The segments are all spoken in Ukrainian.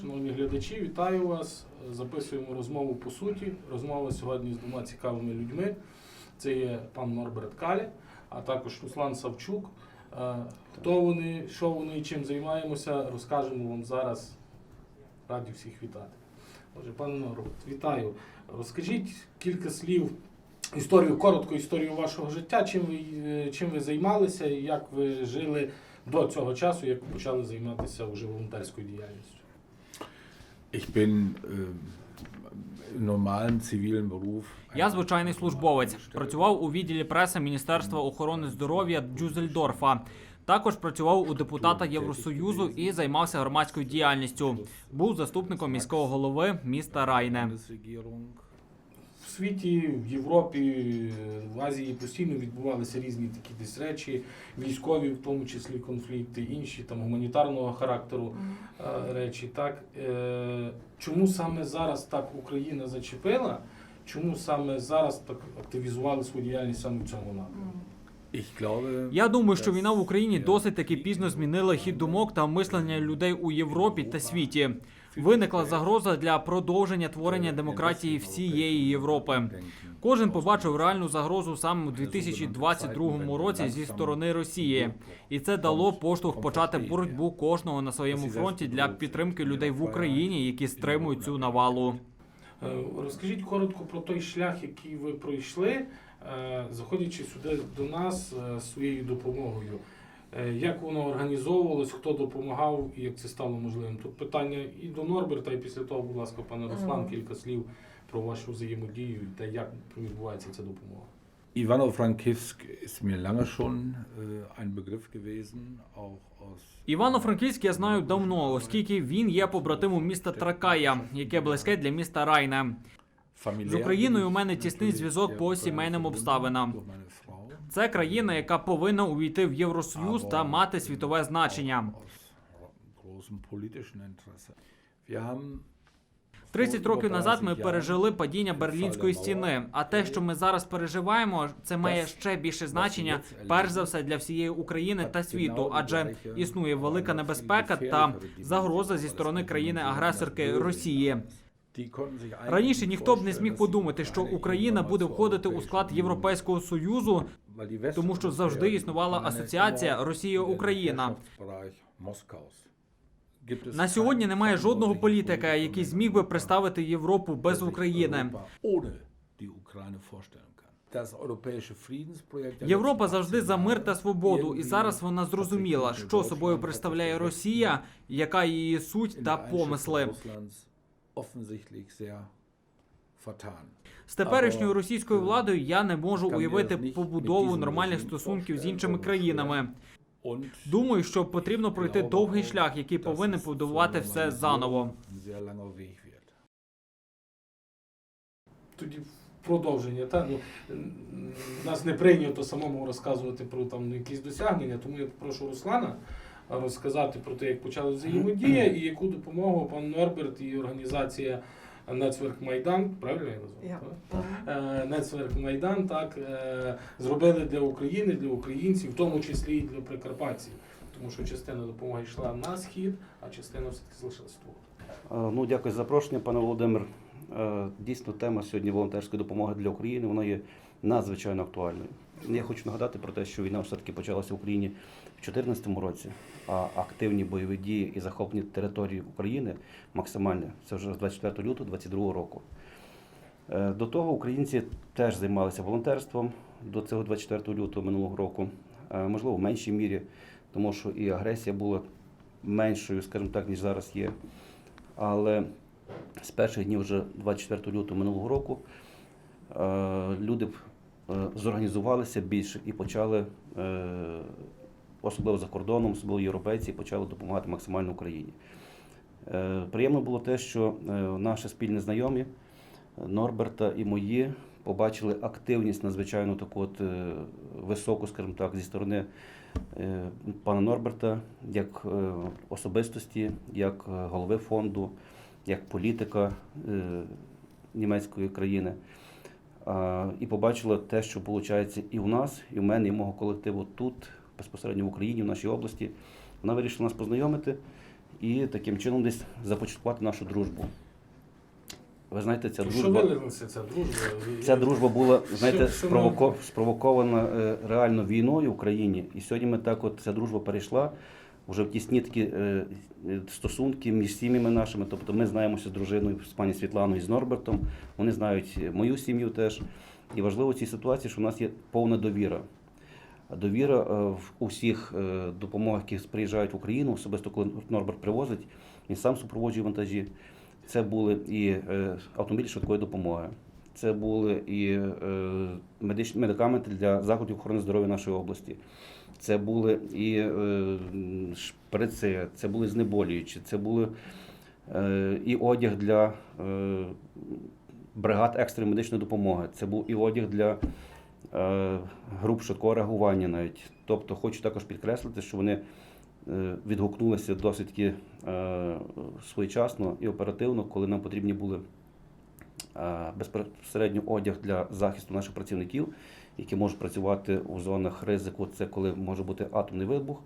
Шановні глядачі, вітаю вас. Записуємо розмову по суті. Розмова сьогодні з двома цікавими людьми. Це є пан Норберт Калі, а також Руслан Савчук. Е, Хто вони, що вони і чим займаємося, розкажемо вам зараз. Раді всіх вітати. Отже, пане Норберт, вітаю. Розкажіть кілька слів, історію, коротку історію вашого життя, чим ви, е, чим ви займалися і як ви жили до цього часу, як почали займатися вже волонтерською діяльністю. Ich bin Нормальним цивільним normalen Beruf. Я звичайний службовець. Працював у відділі преси Міністерства охорони здоров'я Дюзельдорфа. Також працював у депутата Євросоюзу і займався громадською діяльністю. Був заступником міського голови міста Райне. Світі, в Європі, в Азії постійно відбувалися різні такі десь речі, військові, в тому числі конфлікти, інші там гуманітарного характеру е, речі. Так е, чому саме зараз так Україна зачепила? Чому саме зараз так активізували свою діяльність саме в цьому напрямку? Я думаю, що війна в Україні досить таки пізно змінила хід думок та мислення людей у Європі та світі. Виникла загроза для продовження творення демократії всієї Європи. Кожен побачив реальну загрозу саме у 2022 році зі сторони Росії, і це дало поштовх почати боротьбу кожного на своєму фронті для підтримки людей в Україні, які стримують цю навалу. Е, Розкажіть коротко про той шлях, який ви пройшли, е, заходячи сюди до нас е, своєю допомогою. Е, Як воно організовувалось, хто допомагав і як це стало можливим? Тут питання і до Норберта, і після того, будь ласка, пане Руслан, кілька слів про вашу взаємодію та як відбувається ця допомога. Auch aus Івано-Франківськ я знаю давно, оскільки він є побратимом міста Тракая, яке близьке для міста Райне. familiär. З Україною у мене тісний зв'язок по сімейним обставинам. Це країна, яка повинна увійти в Євросоюз та мати світове значення. aus großem politischen Interesse. Wir haben 30 років назад ми пережили падіння Берлінської стіни. А те, що ми зараз переживаємо, це має ще більше значення, перш за все для всієї України та світу, адже існує велика небезпека та загроза зі сторони країни-агресорки Росії. Раніше ніхто б не зміг подумати, що Україна буде входити у склад Європейського союзу. Тому що завжди існувала асоціація Росія-Україна. На сьогодні немає жодного політика, який зміг би представити Європу без України. Європа завжди 18 за мир та свободу, і зараз вона зрозуміла, що собою представляє Росія, яка її суть та помисли. З теперішньою російською е, владою я не можу уявити побудову нормальних стосунків з іншими країнами. Думаю, що потрібно пройти довгий шлях, який повинен побудувати все заново. Тоді продовження. Та? Ну, нас не прийнято самому розказувати про там, якісь досягнення, тому я прошу Руслана розказати про те, як почали взаємодія і яку допомогу пан Норберт і організація Нецверк Майдан, правильно я назвав? Так? Е, Нецверк Майдан так е, зробили для України, для українців, в тому числі і для прикарпатців. Тому що частина допомоги йшла на схід, а частина все-таки залишилась тут. Е, Ну, дякую за запрошення, пане Володимир. Е, Дійсно, тема сьогодні волонтерської допомоги для України вона є надзвичайно актуальною. Я хочу нагадати про те, що війна все-таки почалася в Україні в 2014 році, а активні бойові дії і захоплення території України максимальне це вже з 24 лютого 2022 року. Е, До того українці теж займалися волонтерством до цього 24 лютого минулого року, Е, можливо, в меншій мірі, тому що і агресія була меншою, скажімо так, ніж зараз є. Але з перших днів вже 24 лютого минулого року е, люди е, зорганізувалися більше і почали, е, особливо за кордоном, особливо європейці, почали допомагати максимально Україні. Приємно було те, що наші спільні знайомі Норберта і мої побачили активність надзвичайно таку от високу, скажімо так, зі сторони пана Норберта, як особистості, як голови фонду, як політика е, німецької країни. І побачили те, що виходить і у нас, і в мене, і в мого колективу тут, безпосередньо в Україні, в нашій області. Вона вирішила нас познайомити і таким чином десь започаткувати нашу дружбу. Ви знаєте, ця дружба. вилилася ця дружба? Ця дружба була знаєте, Що- що спровоко- спровокована е, реально війною в Україні. І сьогодні ми так, от ця дружба перейшла вже в тісні такі е, е, стосунки між сім'ями нашими. Тобто ми знаємося з дружиною, з пані Світланою і з Норбертом. Вони знають мою сім'ю теж. І важливо в цій ситуації, що в нас є повна довіра. Довіра е, в усіх допомогах, які приїжджають в Україну, особисто коли Норберт привозить, він сам супроводжує вантажі. Це були і автомобілі швидкої допомоги, це були і е, медичні медикаменти для закладів охорони здоров'я нашої області. Це були і е, шприци, це були знеболюючі, це були е, і одяг для бригад екстреної медичної допомоги, це був і одяг для груп швидкого реагування навіть. Тобто хочу також підкреслити, що вони відгукнулися досить своєчасно і оперативно, коли нам потрібні були безпосередньо одяг для захисту наших працівників, які можуть працювати у зонах ризику. Це коли може бути атомний вибух.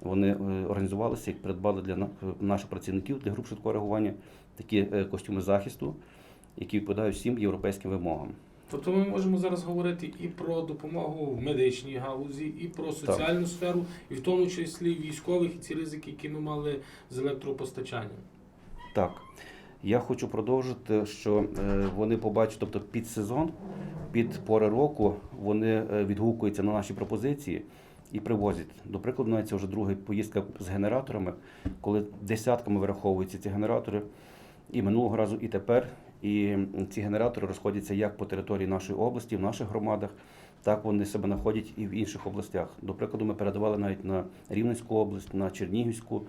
Вони е, організувалися і придбали для е, наших працівників для груп швидкого реагування такі е, костюми захисту, які відповідають всім європейським вимогам. Тобто ми можемо зараз говорити і про допомогу в медичній галузі, і про соціальну сферу, і в тому числі військових, і ці ризики, які ми мали з електропостачанням. Так, я хочу продовжити, що е, вони побачать, тобто під сезон, під пори року, вони е, відгукуються на наші пропозиції і привозять. До прикладу, навіть це вже друга поїздка з генераторами, коли десятками вираховуються ці генератори. І минулого разу, і тепер. І ці генератори розходяться як по території нашої області, в наших громадах, так вони себе знаходять і в інших областях. До прикладу, ми передавали навіть на Рівненську область, на Чернігівську,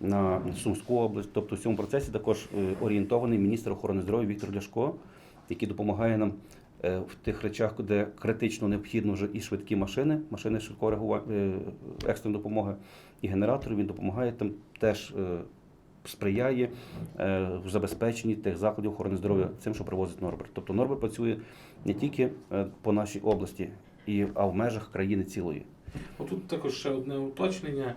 на Сумську область. Тобто в цьому процесі також е, орієнтований міністр охорони здоров'я Віктор Ляшко, який допомагає нам е, в тих речах, де критично необхідно вже і швидкі машини, машини швидкого реагування, екстреної допомоги, і генератори. Він допомагає там теж. е, Сприяє е, в забезпеченні тих закладів охорони здоров'я цим, що привозить Норберт. Тобто Норберт працює не тільки е, по нашій області, і, а в межах країни цілої. Отут також ще одне уточнення, е,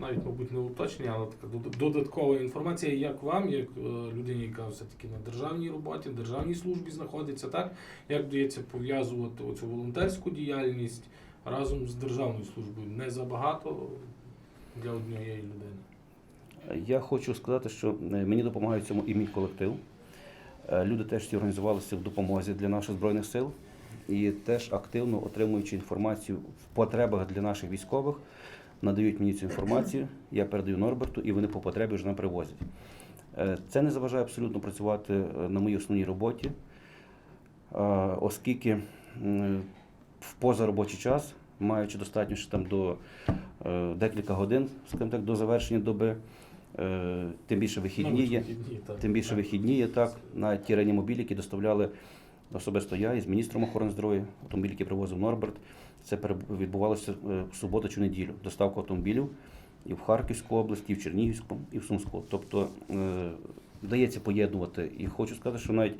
навіть, мабуть, не уточнення, але така додаткова інформація, як вам, як е, людині, яка все-таки на державній роботі, в державній службі знаходиться, так? Як вдається пов'язувати оцю волонтерську діяльність разом з державною службою? Не забагато для однієї людини. Я хочу сказати, що е, мені допомагає цьому і мій колектив. Е, Люди теж організувалися в допомозі для наших збройних сил і теж активно отримуючи інформацію в потребах для наших військових, надають мені цю інформацію. Я передаю Норберту, і вони по потребі вже нам привозять. Е, Це не заважає абсолютно працювати е, на моїй основній роботі, е, оскільки в позаробочий час, маючи достатньо ще там до декілька годин, скажімо так, до завершення доби, тим більше вихідні є. Тим більше вихідні є так. Навіть ті реанімобілі, які доставляли особисто я із міністром охорони здоров'я, автомобіль, який привозив Норберт. Це відбувалося е, в суботу чи неділю. Доставка автомобілів і в Харківську область, і в Чернігівську, і в Сумську. Тобто е, вдається поєднувати. І хочу сказати, що навіть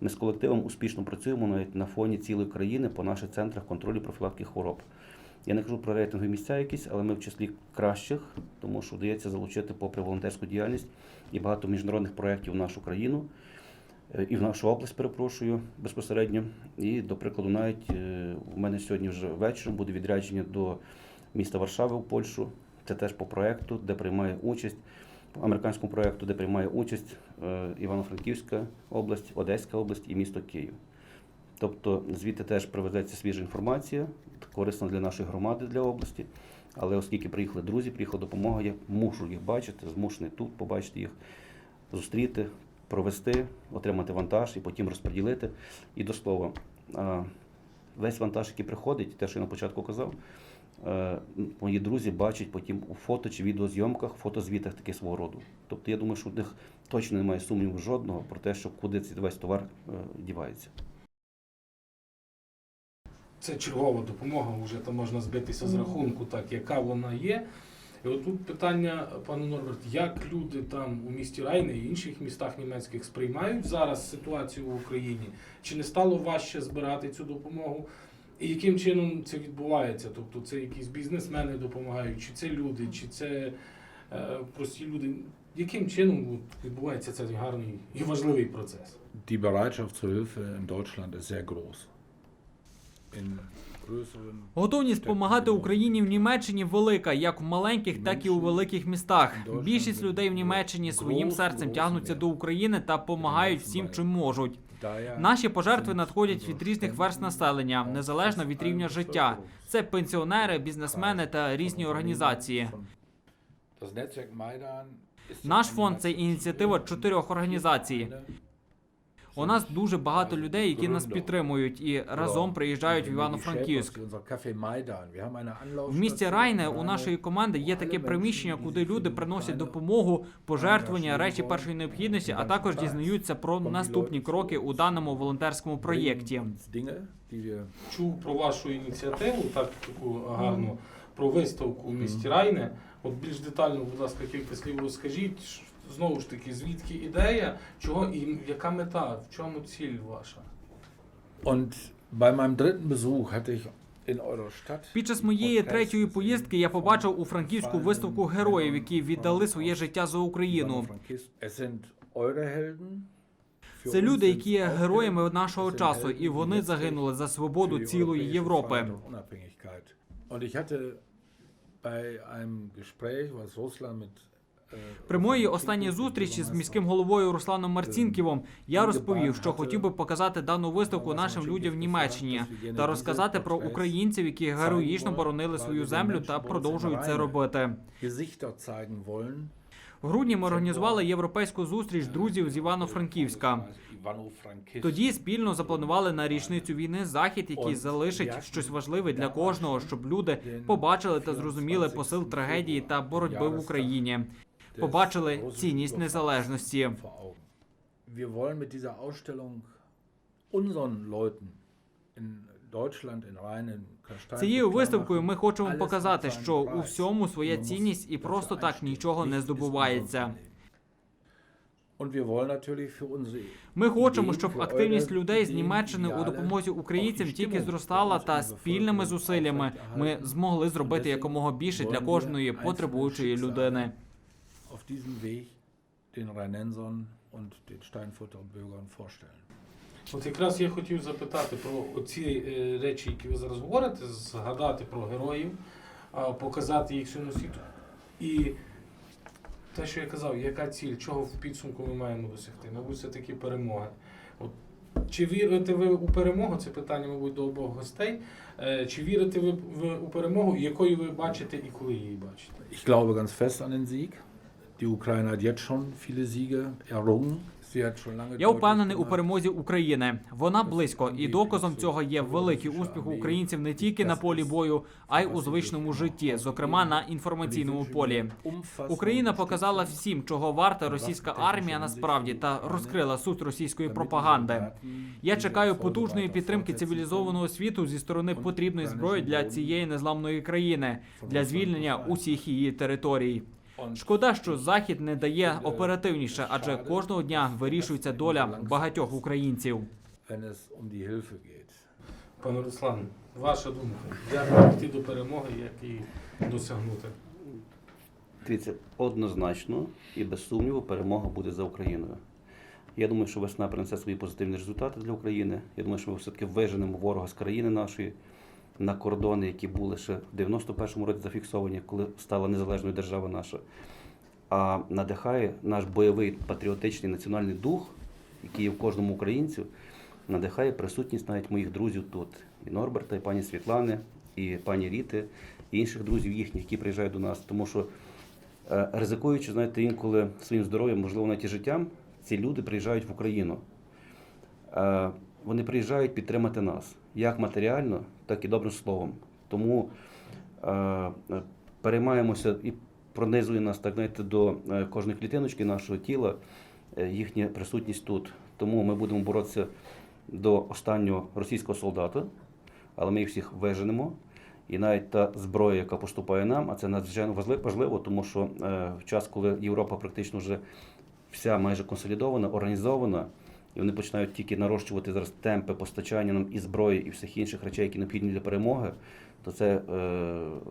ми з колективом успішно працюємо навіть на фоні цілої країни по наших центрах контролю профілактики хвороб. Я не кажу про рейтингові місця якісь, але ми в числі кращих, тому що вдається залучити попри волонтерську діяльність і багато міжнародних проєктів в нашу країну і в нашу область, перепрошую, безпосередньо. І, до прикладу, навіть е, у мене сьогодні вже вечором буде відрядження до міста Варшави в Польщу. Це теж по проєкту, де приймає участь, по американському проєкту, де приймає участь е, Івано-Франківська область, Одеська область і місто Київ. Тобто звідти теж привезеться свіжа інформація, корисна для нашої громади, для області. Але оскільки приїхали друзі, приїхала допомога, я мушу їх бачити, змушений тут побачити їх, зустріти, провести, отримати вантаж і потім розподілити. І до слова, весь вантаж, який приходить, те, що я на початку казав, е, мої друзі бачать потім у фото чи відеозйомках, фотозвітах таке свого роду. Тобто я думаю, що в них точно немає сумніву жодного про те, що куди цей весь товар е, дівається. Це чергова допомога, вже там можна збитися з рахунку, так, яка вона є. І от тут питання, пане Норберт, як люди там у місті Райне і інших містах німецьких сприймають зараз ситуацію в Україні? Чи не стало важче збирати цю допомогу? І яким чином це відбувається? Тобто це якісь бізнесмени допомагають, чи це люди, чи це е, прості люди. Яким чином відбувається цей гарний і важливий процес? Die Bereitschaft zur Hilfe in Deutschland ist sehr groß. In Готовність допомагати Україні в Німеччині велика, як в маленьких, так і у великих містах. Більшість людей в Німеччині своїм серцем тягнуться до України та допомагають всім, чим можуть. Наші пожертви надходять від різних верст населення, незалежно від рівня життя. Це пенсіонери, бізнесмени та різні організації. Наш фонд це ініціатива чотирьох організацій. У нас дуже багато людей, які нас підтримують і разом приїжджають в Івано-Франківськ. В місті Райне у нашої команди є таке приміщення, куди люди приносять допомогу, пожертвування, речі першої необхідності, а також дізнаються про наступні кроки у даному волонтерському проєкті. Чув про вашу ініціативу, так таку гарну, про виставку в місті Райне. От більш детально, будь ласка, кілька слів розкажіть. Знову ж таки, звідки ідея, чого і яка мета, в чому ціль ваша? Und bei meinem dritten Besuch hatte ich in eurer Stadt Під час моєї третьої поїздки я побачив у Франківську виставку героїв, які віддали своє життя за Україну. Це люди, які є героями нашого часу, і вони загинули за свободу цілої Європи. Und ich hatte bei einem Gespräch, was Russland mit При моїй останній зустрічі з міським головою Русланом Марцінківом я розповів, що хотів би показати дану Ну, виставку нашим людям в Німеччині та розказати про українців, які героїчно боронили свою землю та продовжують це робити. В грудні ми організували європейську зустріч друзів з Івано-Франківська. Тоді спільно запланували на річницю війни захід, який залишить щось важливе для кожного, щоб люди побачили та зрозуміли посил трагедії та боротьби в Україні. Побачили цінність незалежності. Цією виставкою ми хочемо показати, що у всьому своя цінність і просто так нічого не здобувається. Ми хочемо, щоб активність людей з Німеччини у допомозі українцям тільки зростала, та спільними зусиллями ми змогли зробити якомога більше для кожної потребуючої людини. Auf diesem Weg den Rheinensern und den Steinfurter Bürgern vorstellen. От якраз я хотів запитати про ці речі, які ви зараз говорите, згадати про героїв, показати їх всьому світу. І те, що я казав, яка ціль, чого в підсумку ми маємо досягти? Мабуть, це таки перемоги. От, чи вірите ви у перемогу? Це питання, мабуть, до обох гостей. Е, Чи вірите ви у перемогу, якою ви бачите і коли її бачите? Ich glaube ganz fest an den Sieg. Я впевнений у перемозі України. Вона близько, і доказом цього є великий успіх українців не тільки на полі бою, а й у звичному житті, зокрема на інформаційному полі. Україна показала всім, чого варта російська армія насправді та розкрила суть російської пропаганди. Я чекаю потужної підтримки цивілізованого світу зі сторони потрібної зброї для цієї незламної країни для звільнення усіх її територій. Шкода, що захід не дає оперативніше, адже кожного дня вирішується доля багатьох українців. Пане Руслан, ваша думка, як йти до перемоги, як її досягнути? Дивіться, однозначно і без сумніву перемога буде за Україною. Я думаю, що весна принесе свої позитивні результати для України. Я думаю, що ми все-таки виженемо ворога з країни нашої на кордони, які були ще в 91-му році зафіксовані, коли стала незалежною держава наша. А надихає наш бойовий патріотичний національний дух, який є в кожному українцю, надихає присутність навіть моїх друзів тут. І Норберта, і пані Світлани, і пані Ріти, і інших друзів їхніх, які приїжджають до нас. Тому що Е, ризикуючи, знаєте, інколи своїм здоров'ям, можливо, навіть і життям, ці люди приїжджають в Україну. Е, Вони приїжджають підтримати нас як матеріально, так і добрим словом. Тому е, е, переймаємося і пронизує нас так, знаєте, до е, кожної клітиночки нашого тіла е, їхня присутність тут. Тому ми будемо боротися до останнього російського солдата, але ми їх всіх виженемо. І навіть та зброя, яка поступає нам, а це надзвичайно важливо, тому що в час, коли Європа практично вже вся майже консолідована, організована, і вони починають тільки нарощувати зараз темпи постачання нам і зброї, і всіх інших речей, які необхідні для перемоги, то це, е,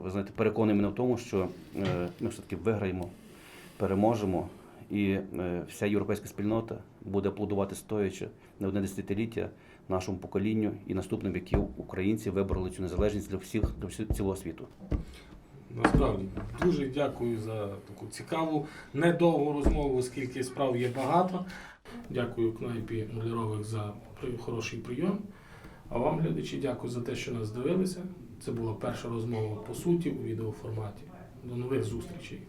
ви знаєте, переконує мене в тому, що е, ми все-таки виграємо переможемо, і е, вся європейська спільнота буде аплодувати стоячи не одне десятиліття нашому поколінню і наступним, які українці вибороли цю незалежність для всіх для цілого світу. Насправді дуже дякую за таку цікаву, недовгу розмову, оскільки справ є багато. Дякую кнайпі Мулярових за хороший прийом. А вам, глядачі, дякую за те, що нас дивилися. Це була перша розмова по суті у відеоформаті. До нових зустрічей.